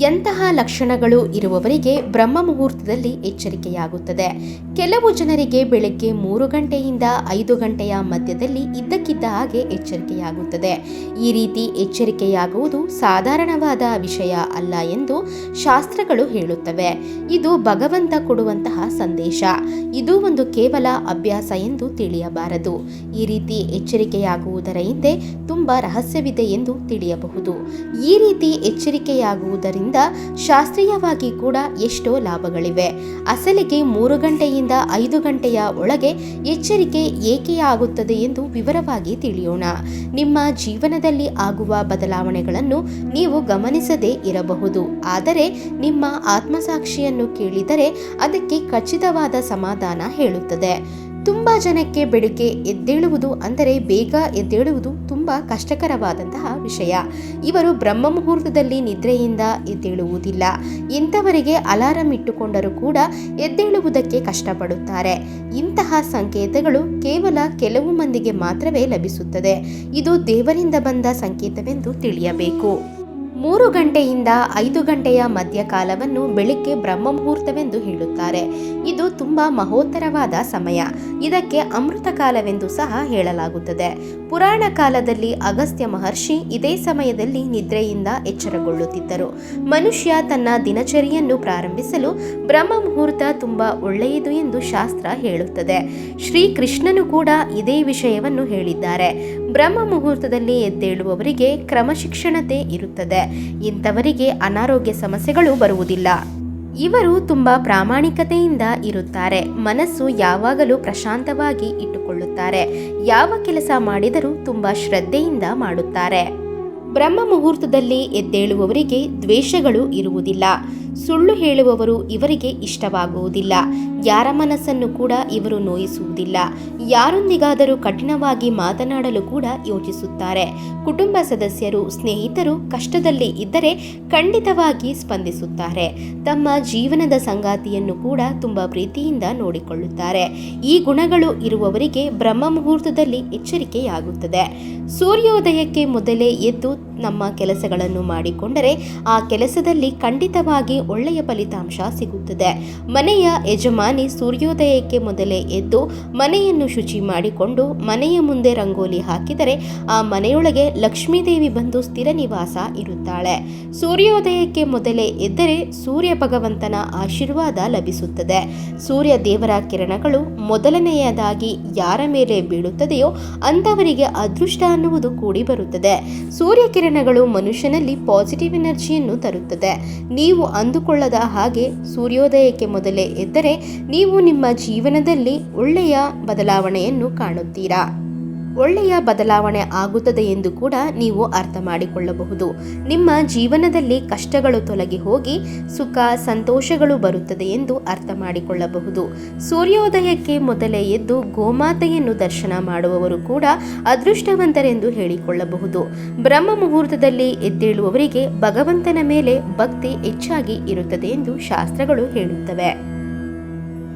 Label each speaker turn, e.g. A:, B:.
A: ಎಂತಹ ಲಕ್ಷಣಗಳು ಇರುವವರಿಗೆ ಬ್ರಹ್ಮ ಮುಹೂರ್ತದಲ್ಲಿ ಎಚ್ಚರಿಕೆಯಾಗುತ್ತದೆ. ಕೆಲವು ಜನರಿಗೆ ಬೆಳಗ್ಗೆ ಮೂರು ಗಂಟೆಯಿಂದ ಐದು ಗಂಟೆಯ ಮಧ್ಯದಲ್ಲಿ ಇದ್ದಕ್ಕಿದ್ದ ಹಾಗೆ ಎಚ್ಚರಿಕೆಯಾಗುತ್ತದೆ. ಈ ರೀತಿ ಎಚ್ಚರಿಕೆಯಾಗುವುದು ಸಾಧಾರಣವಾದ ವಿಷಯ ಅಲ್ಲ ಎಂದು ಶಾಸ್ತ್ರಗಳು ಹೇಳುತ್ತವೆ. ಇದು ಭಗವಂತ ಕೊಡುವಂತಹ ಸಂದೇಶ. ಇದು ಒಂದು ಕೇವಲ ಅಭ್ಯಾಸ ಎಂದು ತಿಳಿಯಬಾರದು. ಈ ರೀತಿ ಎಚ್ಚರಿಕೆಯಾಗುವುದರ ಹಿಂದೆ ತುಂಬ ರಹಸ್ಯವಿದೆ ಎಂದು ತಿಳಿಯಬಹುದು. ಈ ರೀತಿ ಎಚ್ಚರಿಕೆಯಾಗುವುದರಿಂದ ಶಾಸ್ತ್ರೀಯವಾಗಿ ಕೂಡ ಎಷ್ಟೋ ಲಾಭಗಳಿವೆ. ಅಸಲಿಗೆ ಮೂರು ಗಂಟೆಯಿಂದ ಐದು ಗಂಟೆಯ ಒಳಗೆ ಎಚ್ಚರಿಕೆ ಏಕೆ ಆಗುತ್ತದೆ ಎಂದು ವಿವರವಾಗಿ ತಿಳಿಯೋಣ. ನಿಮ್ಮ ಜೀವನದಲ್ಲಿ ಆಗುವ ಬದಲಾವಣೆಗಳನ್ನು ನೀವು ಗಮನಿಸದೇ ಇರಬಹುದು. ಆದರೆ ನಿಮ್ಮ ಆತ್ಮಸಾಕ್ಷಿಯನ್ನು ಕೇಳಿದರೆ ಅದಕ್ಕೆ ಖಚಿತವಾದ ಸಮಾಧಾನ ಹೇಳುತ್ತದೆ. ತುಂಬ ಜನಕ್ಕೆ ಬೆಳಿಗ್ಗೆ ಎದ್ದೇಳುವುದು ಅಂದರೆ ಬೇಗ ಎದ್ದೇಳುವುದು ತುಂಬ ಕಷ್ಟಕರವಾದಂತಹ ವಿಷಯ. ಇವರು ಬ್ರಹ್ಮ ಮುಹೂರ್ತದಲ್ಲಿ ನಿದ್ರೆಯಿಂದ ಎದ್ದೇಳುವುದಿಲ್ಲ. ಇಂಥವರಿಗೆ ಅಲಾರಂ ಇಟ್ಟುಕೊಂಡರೂ ಕೂಡ ಎದ್ದೇಳುವುದಕ್ಕೆ ಕಷ್ಟಪಡುತ್ತಾರೆ. ಇಂತಹ ಸಂಕೇತಗಳು ಕೇವಲ ಕೆಲವು ಮಂದಿಗೆ ಮಾತ್ರವೇ ಲಭಿಸುತ್ತದೆ. ಇದು ದೇವರಿಂದ ಬಂದ ಸಂಕೇತವೆಂದು ತಿಳಿಯಬೇಕು. ಮೂರು ಗಂಟೆಯಿಂದ ಐದು ಗಂಟೆಯ ಮಧ್ಯಕಾಲವನ್ನು ಬೆಳಿಗ್ಗೆ ಬ್ರಹ್ಮ ಮುಹೂರ್ತವೆಂದು ಹೇಳುತ್ತಾರೆ. ಇದು ತುಂಬ ಮಹೋತ್ತರವಾದ ಸಮಯ. ಇದಕ್ಕೆ ಅಮೃತ ಕಾಲವೆಂದು ಸಹ ಹೇಳಲಾಗುತ್ತದೆ. ಪುರಾಣ ಕಾಲದಲ್ಲಿ ಅಗಸ್ತ್ಯ ಮಹರ್ಷಿ ಇದೇ ಸಮಯದಲ್ಲಿ ನಿದ್ರೆಯಿಂದ ಎಚ್ಚರಗೊಳ್ಳುತ್ತಿದ್ದರು. ಮನುಷ್ಯ ತನ್ನ ದಿನಚರಿಯನ್ನು ಪ್ರಾರಂಭಿಸಲು ಬ್ರಹ್ಮ ಮುಹೂರ್ತ ತುಂಬ ಒಳ್ಳೆಯದು ಎಂದು ಶಾಸ್ತ್ರ ಹೇಳುತ್ತದೆ. ಶ್ರೀ ಕೃಷ್ಣನು ಕೂಡ ಇದೇ ವಿಷಯವನ್ನು ಹೇಳಿದ್ದಾರೆ. ಬ್ರಹ್ಮ ಮುಹೂರ್ತದಲ್ಲಿ ಎದ್ದೇಳುವವರಿಗೆ ಕ್ರಮಶಿಕ್ಷಣತೆ ಇರುತ್ತದೆ. ಇಂಥವರಿಗೆ ಅನಾರೋಗ್ಯ ಸಮಸ್ಯೆಗಳು ಬರುವುದಿಲ್ಲ. ಇವರು ತುಂಬ ಪ್ರಾಮಾಣಿಕತೆಯಿಂದ ಇರುತ್ತಾರೆ. ಮನಸ್ಸು ಯಾವಾಗಲೂ ಪ್ರಶಾಂತವಾಗಿ ಇಟ್ಟುಕೊಳ್ಳುತ್ತಾರೆ. ಯಾವ ಕೆಲಸ ಮಾಡಿದರೂ ತುಂಬ ಶ್ರದ್ಧೆಯಿಂದ ಮಾಡುತ್ತಾರೆ. ಬ್ರಹ್ಮ ಮುಹೂರ್ತದಲ್ಲಿ ಎದ್ದೇಳುವವರಿಗೆ ದ್ವೇಷಗಳು ಇರುವುದಿಲ್ಲ. ಸುಳ್ಳು ಹೇಳುವವರು ಇವರಿಗೆ ಇಷ್ಟವಾಗುವುದಿಲ್ಲ. ಯಾರ ಮನಸ್ಸನ್ನು ಕೂಡ ಇವರು ನೋಯಿಸುವುದಿಲ್ಲ. ಯಾರೊಂದಿಗಾದರೂ ಕಠಿಣವಾಗಿ ಮಾತನಾಡಲು ಕೂಡ ಯೋಚಿಸುತ್ತಾರೆ. ಕುಟುಂಬ ಸದಸ್ಯರು, ಸ್ನೇಹಿತರು ಕಷ್ಟದಲ್ಲಿ ಇದ್ದರೆ ಖಂಡಿತವಾಗಿ ಸ್ಪಂದಿಸುತ್ತಾರೆ. ತಮ್ಮ ಜೀವನದ ಸಂಗಾತಿಯನ್ನು ಕೂಡ ತುಂಬ ಪ್ರೀತಿಯಿಂದ ನೋಡಿಕೊಳ್ಳುತ್ತಾರೆ. ಈ ಗುಣಗಳು ಇರುವವರಿಗೆ ಬ್ರಹ್ಮ ಮುಹೂರ್ತದಲ್ಲಿ ಎಚ್ಚರಿಕೆಯಾಗುತ್ತದೆ. ಸೂರ್ಯೋದಯಕ್ಕೆ ಮೊದಲೇ ಎದ್ದು ನಮ್ಮ ಕೆಲಸಗಳನ್ನು ಮಾಡಿಕೊಂಡರೆ ಆ ಕೆಲಸದಲ್ಲಿ ಖಂಡಿತವಾಗಿ ಒಳ್ಳೆಯ ಫಲಿತಾಂಶ ಸಿಗುತ್ತದೆ. ಮನೆಯ ಯಜಮಾನಿ ಸೂರ್ಯೋದಯಕ್ಕೆ ಮೊದಲೇ ಎದ್ದು ಮನೆಯನ್ನು ಶುಚಿ ಮಾಡಿಕೊಂಡು ಮನೆಯ ಮುಂದೆ ರಂಗೋಲಿ ಹಾಕಿದರೆ ಆ ಮನೆಯೊಳಗೆ ಲಕ್ಷ್ಮೀದೇವಿ ಬಂದು ಸ್ಥಿರ ನಿವಾಸ ಇರುತ್ತಾಳೆ. ಸೂರ್ಯೋದಯಕ್ಕೆ ಮೊದಲೇ ಎದ್ದರೆ ಸೂರ್ಯ ಭಗವಂತನ ಆಶೀರ್ವಾದ ಲಭಿಸುತ್ತದೆ. ಸೂರ್ಯ ದೇವರ ಕಿರಣಗಳು ಮೊದಲನೆಯದಾಗಿ ಯಾರ ಮೇಲೆ ಬೀಳುತ್ತದೆಯೋ ಅಂಥವರಿಗೆ ಅದೃಷ್ಟ ಅನ್ನುವುದು ಕೂಡಿ ಬರುತ್ತದೆ. ಸೂರ್ಯ ಕಿರಣಗಳು ಮನುಷ್ಯನಲ್ಲಿ ಪಾಸಿಟಿವ್ ಎನರ್ಜಿಯನ್ನು ತರುತ್ತದೆ. ನೀವು ಅಂದುಕೊಳ್ಳದ ಹಾಗೆ ಸೂರ್ಯೋದಯಕ್ಕೆ ಮೊದಲೇ ಎದ್ದರೆ ನೀವು ನಿಮ್ಮ ಜೀವನದಲ್ಲಿ ಒಳ್ಳೆಯ ಬದಲಾವಣೆಯನ್ನು ಕಾಣುತ್ತೀರಾ? ಒಳ್ಳೆಯ ಬದಲಾವಣೆ ಆಗುತ್ತದೆ ಎಂದು ಕೂಡ ನೀವು ಅರ್ಥ ಮಾಡಿಕೊಳ್ಳಬಹುದು. ನಿಮ್ಮ ಜೀವನದಲ್ಲಿ ಕಷ್ಟಗಳು ತೊಲಗಿ ಹೋಗಿ ಸುಖ, ಸಂತೋಷಗಳು ಬರುತ್ತದೆ ಎಂದು ಅರ್ಥ ಮಾಡಿಕೊಳ್ಳಬಹುದು. ಸೂರ್ಯೋದಯಕ್ಕೆ ಮೊದಲೇ ಎದ್ದು ಗೋಮಾತೆಯನ್ನು ದರ್ಶನ ಮಾಡುವವರು ಕೂಡ ಅದೃಷ್ಟವಂತರೆಂದು ಹೇಳಿಕೊಳ್ಳಬಹುದು. ಬ್ರಹ್ಮ ಮುಹೂರ್ತದಲ್ಲಿ ಎದ್ದೇಳುವವರಿಗೆ ಭಗವಂತನ ಮೇಲೆ ಭಕ್ತಿ ಹೆಚ್ಚಾಗಿ ಇರುತ್ತದೆ ಎಂದು ಶಾಸ್ತ್ರಗಳು ಹೇಳುತ್ತವೆ.